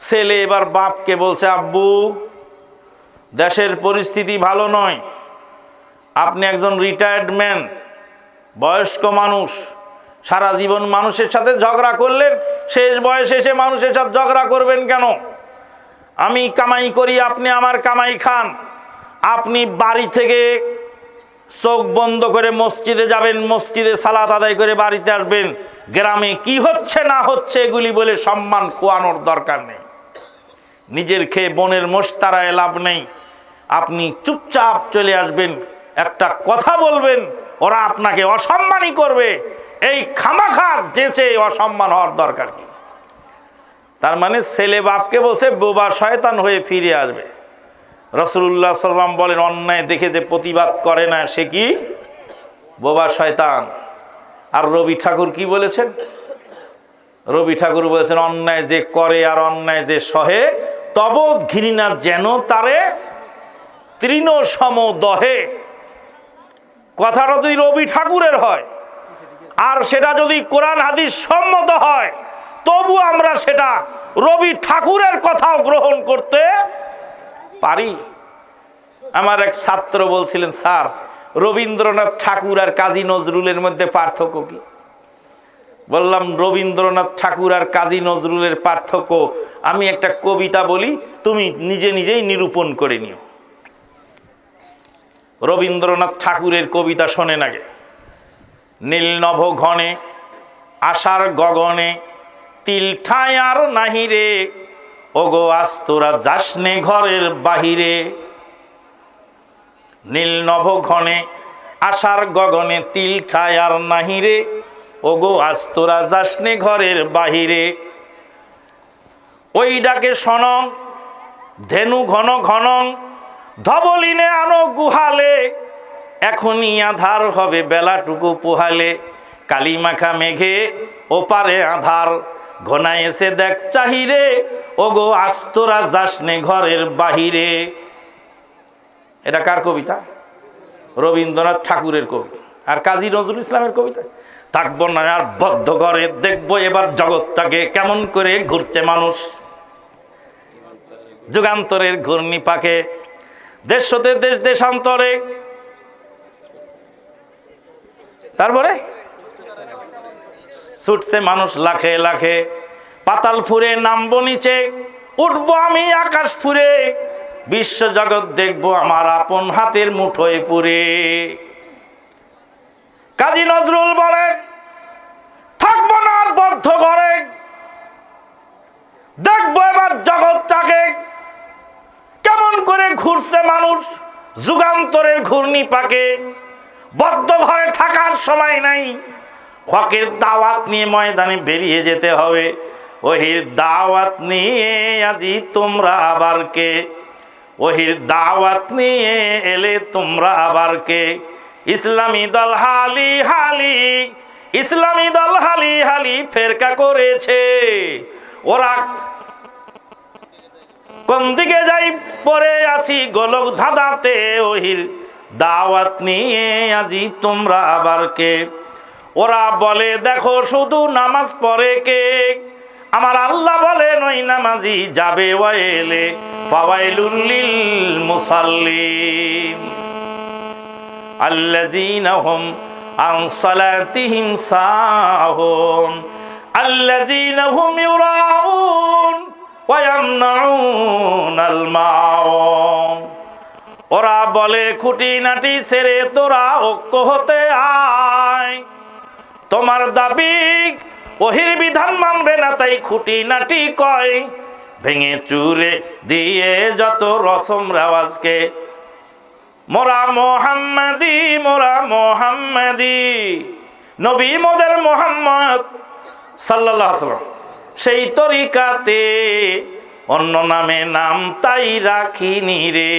ছেলে এবার বাপকে বলছে, আব্বু, দেশের পরিস্থিতি ভালো নয়। আপনি একজন রিটায়ার্ড ম্যান বয়স্ক মানুষ। সারা জীবন মানুষের সাথে ঝগড়া করলেন, শেষ বয়সে এসে মানুষের সাথে ঝগড়া করবেন কেন? আমি কামাই করি, আপনি আমার কামাই খান। আপনি বাড়ি থেকে চোখ বন্ধ করে মসজিদে যাবেন, মসজিদে সালাত আদায় করে বাড়িতে আসবেন। গ্রামে কি হচ্ছে, না হচ্ছে, এগুলি বলে সম্মান খোয়ানোর দরকার নেই। নিজের খেয়ে বনের মোস্তারায় লাভ নেই। আপনি চুপচাপ চলে আসবেন, একটা কথা বলবেন, ওরা আপনাকে অসম্মানই করবে। এই খামাখা যেচে অসম্মান হওয়ার দরকার কি? তার মানে ছেলে বাপকে বসে বোবা শয়তান হয়ে ফিরে আসবে। রসুল্লাহ সাল্লাম বলেন, অন্যায় দেখে যে প্রতিবাদ করে না সে কি? বোবা শয়তান। আর রবি ঠাকুর কি বলেছেন? রবি ঠাকুর বলেছেন, অন্যায় যে করে আর অন্যায় যে সহে তব ঘৃণা যেন তারে তৃণ সম দহে কথাটা যদি রবি ঠাকুরের হয়, আর সেটা যদি কোরআন হাদিস সম্মত হয়, তবু আমরা সেটা রবি ঠাকুরের কথাও গ্রহণ করতে পারি। আমার এক ছাত্র বলছিলেন, স্যার, রবীন্দ্রনাথ ঠাকুর আর কাজী নজরুলের মধ্যে পার্থক্য কি? বললাম, রবীন্দ্রনাথ ঠাকুর আর কাজী নজরুলের পার্থক্য। আমি একটা কবিতা বলি, তুমি নিজে নিজেই নিরূপণ করে নিও। রবীন্দ্রনাথ ঠাকুরের কবিতা শোনেন আগে। নীল নভ ঘনে আশার গগনে, তিল ঠায় আর নাহিরে ওগো আজ তোরা যাসনে ঘরের বাহিরে। নীল নভ ঘনে আশার গগনে তিল ঠায় আর নাহিরে ওগো আজ তোরা যাসনে ঘরের বাহিরে। ওই ডাকে সনং ধেনু ঘন ঘন, ধবলিনে আনো গুহালে, এখনই আধার হবে বেলাটুকু পোহালে। কালিমাখা মেঘে ওপারে আধার, ঘনায় এসে দেখ চাহিরে, ওগো আস্তরা যাসনে ঘরের বাহিরে। এটা কার কবিতা? রবীন্দ্রনাথ ঠাকুরের কবিতা। আর কাজী নজরুল ইসলামের কবিতা? থাকব না আর বদ্ধ ঘরে দেখব এবার জগৎটাকে কেমন করে ঘুরছে মানুষ। যুগান্তরের ঘূর্ণি পাকে, দেশ হতে দেশ, দেশান্তরে। তারপরে? ছুটছে মানুষ লাখে লাখে, পাতাল ফুরে নামবো নিচে, উঠবো আমি আকাশ ফুরে বিশ্ব জগৎ দেখব আমার আপন হাতের মুঠোয় পুরে। কাজী নজরুল বলে, থাকব না আর বদ্ধ ঘরে। দেখব এবার জগৎটাকে কেমন করে ঘুরছে মানুষ যুগান্তরের ঘূর্ণি পাকে বদ্ধ ঘরে থাকার সময় নাই, হকের দাওয়াত নিয়ে ময়দানে বেরিয়ে যেতে হবে। ওহির দাওয়াত নিয়ে আজি তোমরা আবার কে? ওহির দাওয়াত নিয়ে এলে তোমরা আবার কে? ইসলামী দল হালি হালি, ইসলামী দল হালি হালি ফেরকা করেছে। ওরা কোন দিকে যাই পরে আছি গোলক ধাঁধাতে ওহির দাওয়াত নিয়ে আজি তোমরা আবার কে? ওরা বলে, দেখো শুধু নামাজ পড়ে কে? আমার আল্লাহ বলে নই নামাজি যাবে ওয়াইলে, ফাওয়াইলুল মুসাল্লিন আল্লাযীনা হুম আন সালাতিহিম সাহুন, আল্লাযীনা হুম ইউরাউন ওয়া ইয়ামনাউনাল মাউন ওরা বলে খুঁটি নাটি ছেড়ে তোরা ঐক্য হতে আয়। তোমার দাবি ওহির বিধান মানবে না, তাই খুঁটি নাটি কয়। ভেঙে চুরে দিয়ে যত রসম রেওয়াজকে মোরা মোহাম্মদি মোরা মোহাম্মদি। নবী মোদের মোহাম্মদ সাল্লাম সেই তরিকাতে অন্য নামে নাম তাই রাখিনি রে।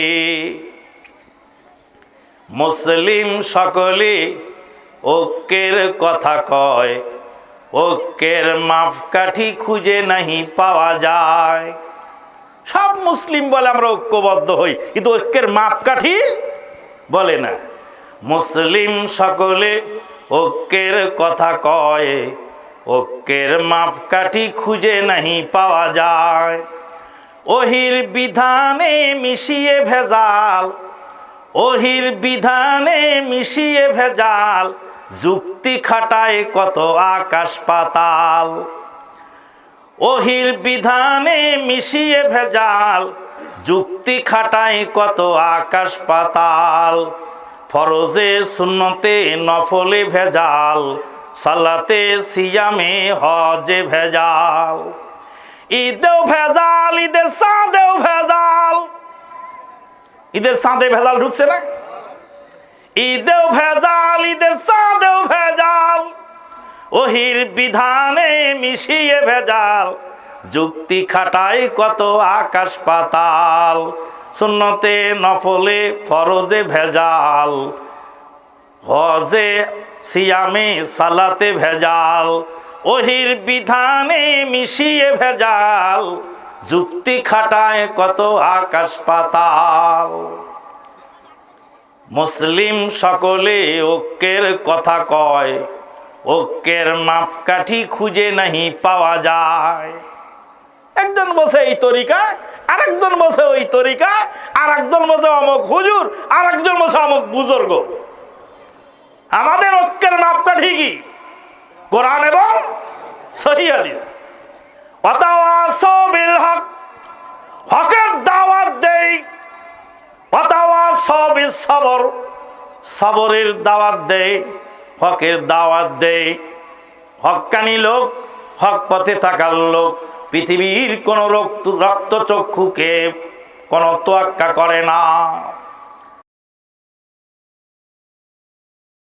মুসলিম সকলে ঐক্যের কথা কয়, ঐক্যের মাপকাঠি খুঁজে নাহি পাওয়া যায়। সব মুসলিম বলে আমরা ঐক্যবদ্ধ হই, কিন্তু ঐক্যের মাপকাঠি বলে না। মুসলিম সকলে ঐক্যের কথা কয়। ঐক্যের মাপকাঠি খুঁজে নাহি পাওয়া যায়। ওহির বিধানে মিশিয়ে ভেজাল। ওহির বিধানে মিশিয়ে ভেজাল। যুক্তি খাটায় কত আকাশ পাতাল। ওহির বিধানে মিশিয়ে ভেজাল। যুক্তি খাটায় কত আকাশ পাতাল। ফরজে শূন্যতে নফলে ভেজাল, সালাতে সিয়ামে হজে ভেজাল। ঈদেও ভেজাল, ঈদের সাঁদেও ভেজাল। ঈদের সাঁদে ভেজাল ঢুকছে না? ঈদেও ভেজাল, ঈদের সাঁদেও ভেজাল। ওহির বিধানে মিশিয়ে ভেজাল। যুক্তি খাটায় কত আকাশ পাতাল। সুন্নতে নফলে ফরজে ভেজাল। হজে সিয়ামে সালাতে ভেজাল। ওহির বিধানে মিশিয়ে ভেজাল। যুক্তি খাটায় কত আকাশ পাতাল। মুসলিম সকলে ঐক্যের কথা কয়। ঐক্যের মাপকাঠি খুঁজে নাহি পাওয়া যায়। এই আরেকজন ওই অমুক হুজুর অমুক বুজুর্গ। আমাদের ঐক্যের মাপকাঠি কি? কোরআন এবং হকের দাওয়াত দেই। সবর সবরের দাওয়াত হকের দাওয়াত হকানি লোক, হক পথে থাকার লোক পৃথিবীর কোনো রক্ত চক্ষুকে কোনো তোয়াক্কা করে না।